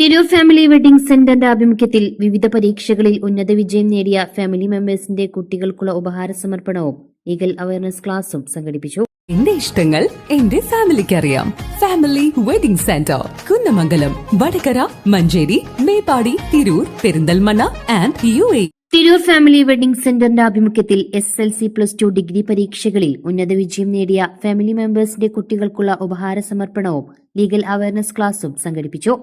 Tirur family wedding സെന്ററിന്റെ ആഭിമുഖ്യത്തിൽ വിവിധ പരീക്ഷകളിൽ ഉന്നത വിജയം നേടിയ ഫാമിലി മെമ്പേഴ്സിന്റെ കുട്ടികൾക്കുള്ള ഉപഹാര സമർപ്പണവും ലീഗൽ അവയർനെസ് ക്ലാസും സംഘടിപ്പിച്ചു. എന്റെ ഇഷ്ടങ്ങൾ എന്റെ ഫാമിലിക്ക് അറിയാം family wedding centre Kunnamangalam Vadakara Manjeri Meppadi Tirur Perinthalmanna and U A Tirur family wedding സെന്ററിന്റെ ആഭിമുഖ്യത്തിൽ S L C plus two degree പരീക്ഷകളിൽ ഉന്നത വിജയം നേടിയ ഫാമിലി മെമ്പേഴ്സിന്റെ കുട്ടികൾക്കുള്ള ഉപഹാര സമർപ്പണവും ലീഗൽ അവയർനെസ് ക്ലാസും സംഘടിപ്പിച്ചു.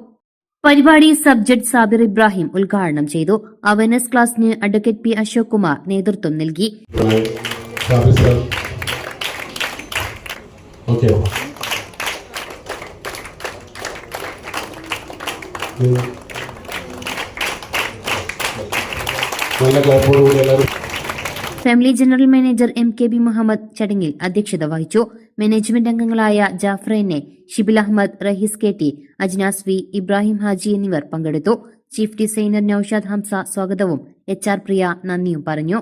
പരിപാടി സബ്ജക്ട് സാബിർ ഇബ്രാഹിം ഉദ്ഘാടനം ചെയ്തു. അവയർനെസ് ക്ലാസിന് അഡ്വക്കേറ്റ് പി അശോക് കുമാർ നേതൃത്വം നൽകി. Okay. നല്ല ക്ലാപ്പോടുകൂടി എല്ലാവരും. Family general manager M K B Muhammad ചടങ്ങിൽ അധ്യക്ഷത വഹിച്ചു. മാനേജ്മെന്റ് അംഗങ്ങളായ ജാഫർ എന്നെ Shibil Ahmed Rahees K T Ajnas V Ibrahim Haji എന്നിവർ പങ്കെടുത്തു. ചീഫ് ഡിസൈനർ നൌഷാദ് ഹംസ സ്വാഗതവും എച്ച് ആർ പ്രിയ നന്ദിയും പറഞ്ഞു.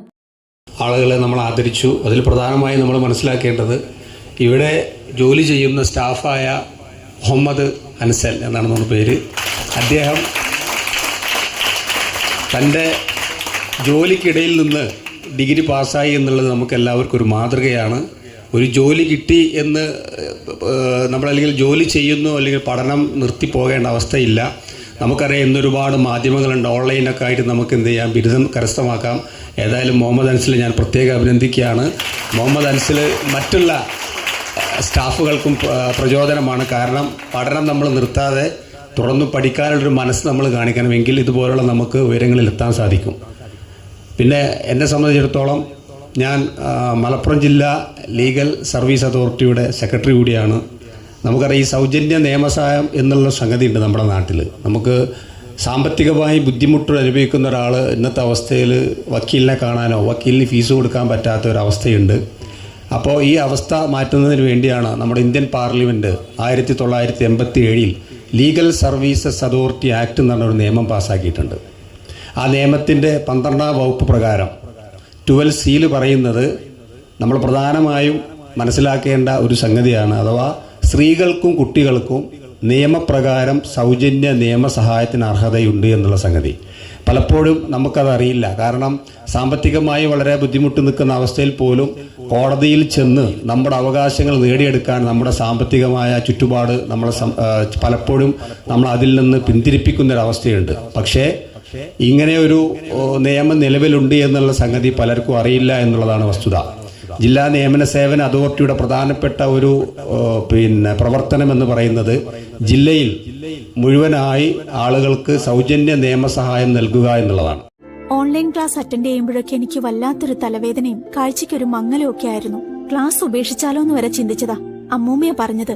ആളുകളെ നമ്മൾ ആദരിച്ചു. അതിൽ പ്രധാനമായും നമ്മൾ മനസ്സിലാക്കേണ്ടത് ഇവിടെ ജോലി ചെയ്യുന്ന സ്റ്റാഫായ മുഹമ്മദ് അൻസൽ എന്നാണ് നമ്മുടെ പേര്. അദ്ദേഹം തന്റെ ജോലിക്കിടയിൽ നിന്ന് ഡിഗ്രി പാസ്സായി എന്നുള്ളത് നമുക്ക് എല്ലാവർക്കും ഒരു മാതൃകയാണ്. ഒരു ജോലി കിട്ടി എന്ന് നമ്മളല്ലെങ്കിൽ ജോലി ചെയ്യുന്നു അല്ലെങ്കിൽ പഠനം നിർത്തി പോകേണ്ട അവസ്ഥയില്ല. നമുക്കറിയാം ഇന്ന് ഒരുപാട് മാധ്യമങ്ങളുണ്ട് ഓൺലൈനൊക്കെ ആയിട്ട് നമുക്ക് എന്ത് ചെയ്യാം? ബിരുദം കരസ്ഥമാക്കാം. ഏതായാലും മുഹമ്മദ് അൻസിൽ ഞാൻ പ്രത്യേകം അഭിനന്ദിക്കുകയാണ്. മുഹമ്മദ് അൻസിൽ മറ്റുള്ള സ്റ്റാഫുകൾക്കും പ്ര- പ്രചോദനമാണ്. കാരണം പഠനം നമ്മൾ നിർത്താതെ തുറന്നു പഠിക്കാനുള്ളൊരു മനസ്സ് നമ്മൾ കാണിക്കണമെങ്കിൽ ഇതുപോലുള്ള നമുക്ക് ഉയരങ്ങളിൽ എത്താൻ സാധിക്കും. പിന്നെ എന്നെ സംബന്ധിച്ചിടത്തോളം ഞാൻ മലപ്പുറം ജില്ലാ ലീഗൽ സർവീസ് അതോറിറ്റിയുടെ സെക്രട്ടറി കൂടിയാണ്. നമുക്കറിയാം ഈ സൗജന്യ നിയമസഹായം എന്നുള്ള സംഗതി ഉണ്ട് നമ്മുടെ നാട്ടിൽ. നമുക്ക് സാമ്പത്തികമായി ബുദ്ധിമുട്ട് അനുഭവിക്കുന്ന ഒരാൾ ഇന്നത്തെ അവസ്ഥയിൽ വക്കീലിനെ കാണാനോ വക്കീലിന് ഫീസ് കൊടുക്കാൻ പറ്റാത്ത ഒരു അവസ്ഥയുണ്ട്. അപ്പോൾ ഈ അവസ്ഥ മാറ്റുന്നതിന് വേണ്ടിയാണ് നമ്മുടെ ഇന്ത്യൻ പാർലമെന്റ് ആയിരത്തി തൊള്ളായിരത്തി എൺപത്തി ഏഴിൽ ലീഗൽ സർവീസസ് അതോറിറ്റി ആക്ട് എന്ന് പറഞ്ഞൊരു നിയമം പാസ്സാക്കിയിട്ടുണ്ട് ആ നിയമത്തിന്റെ പന്ത്രണ്ടാം വകുപ്പ് പ്രകാരം ട്വൽവ് സിയിൽ പറയുന്നത് നമ്മൾ പ്രധാനമായും മനസ്സിലാക്കേണ്ട ഒരു സംഗതിയാണ്. അഥവാ സ്ത്രീകൾക്കും കുട്ടികൾക്കും നിയമപ്രകാരം സൗജന്യ നിയമസഹായത്തിന് അർഹതയുണ്ട് എന്നുള്ള സംഗതി. പലപ്പോഴും നമുക്കതറിയില്ല കാരണം സാമ്പത്തികമായി വളരെ ബുദ്ധിമുട്ട് നിൽക്കുന്ന അവസ്ഥയിൽ പോലും കോടതിയിൽ ചെന്ന് നമ്മുടെ അവകാശങ്ങൾ നേടിയെടുക്കാൻ നമ്മുടെ സാമ്പത്തികമായ ചുറ്റുപാട് നമ്മളെ പലപ്പോഴും നമ്മൾ അതിൽ നിന്ന് പിന്തിരിപ്പിക്കുന്നൊരവസ്ഥയുണ്ട് പക്ഷേ ഇങ്ങനെ ഒരു നിയമം നിലവിലുണ്ട് എന്നുള്ള സംഗതി പലർക്കും അറിയില്ല എന്നുള്ളതാണ് വസ്തുത. ജില്ലാ നിയമന സേവന അതോറിറ്റിയുടെ പ്രധാനപ്പെട്ട ഒരു പിന്നെ പ്രവർത്തനം എന്ന് പറയുന്നത് ജില്ലയിൽ മുഴുവനായി ആളുകൾക്ക് സൗജന്യ നിയമസഹായം നൽകുക എന്നുള്ളതാണ്. ഓൺലൈൻ ക്ലാസ് അറ്റൻഡ് ചെയ്യുമ്പോഴൊക്കെ എനിക്ക് വല്ലാത്തൊരു തലവേദനയും കാഴ്ചയ്ക്കൊരു മങ്ങലും ഒക്കെ ആയിരുന്നു. ക്ലാസ് ഉപേക്ഷിച്ചാലോ എന്ന് വരെ ചിന്തിച്ചതാ. അമ്മൂമ്മയാ പറഞ്ഞത്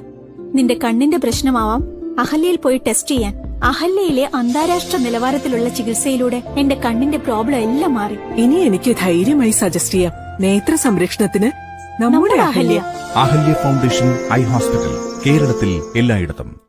നിന്റെ കണ്ണിന്റെ പ്രശ്നമാവാം. അഹല്യയിൽ പോയി ടെസ്റ്റ് ചെയ്യാൻ. അഹല്യയിലെ അന്താരാഷ്ട്ര നിലവാരത്തിലുള്ള ചികിത്സയിലൂടെ എന്റെ കണ്ണിന്റെ പ്രോബ്ലം എല്ലാം മാറി. ഇനി എനിക്ക് ധൈര്യമായി സജസ്റ്റ് ചെയ്യാം. നേത്ര സംരക്ഷണത്തിന് നമ്മുടെ Ahalya. Ahalya foundation eye hospital കേരളത്തിൽ എല്ലായിടത്തും.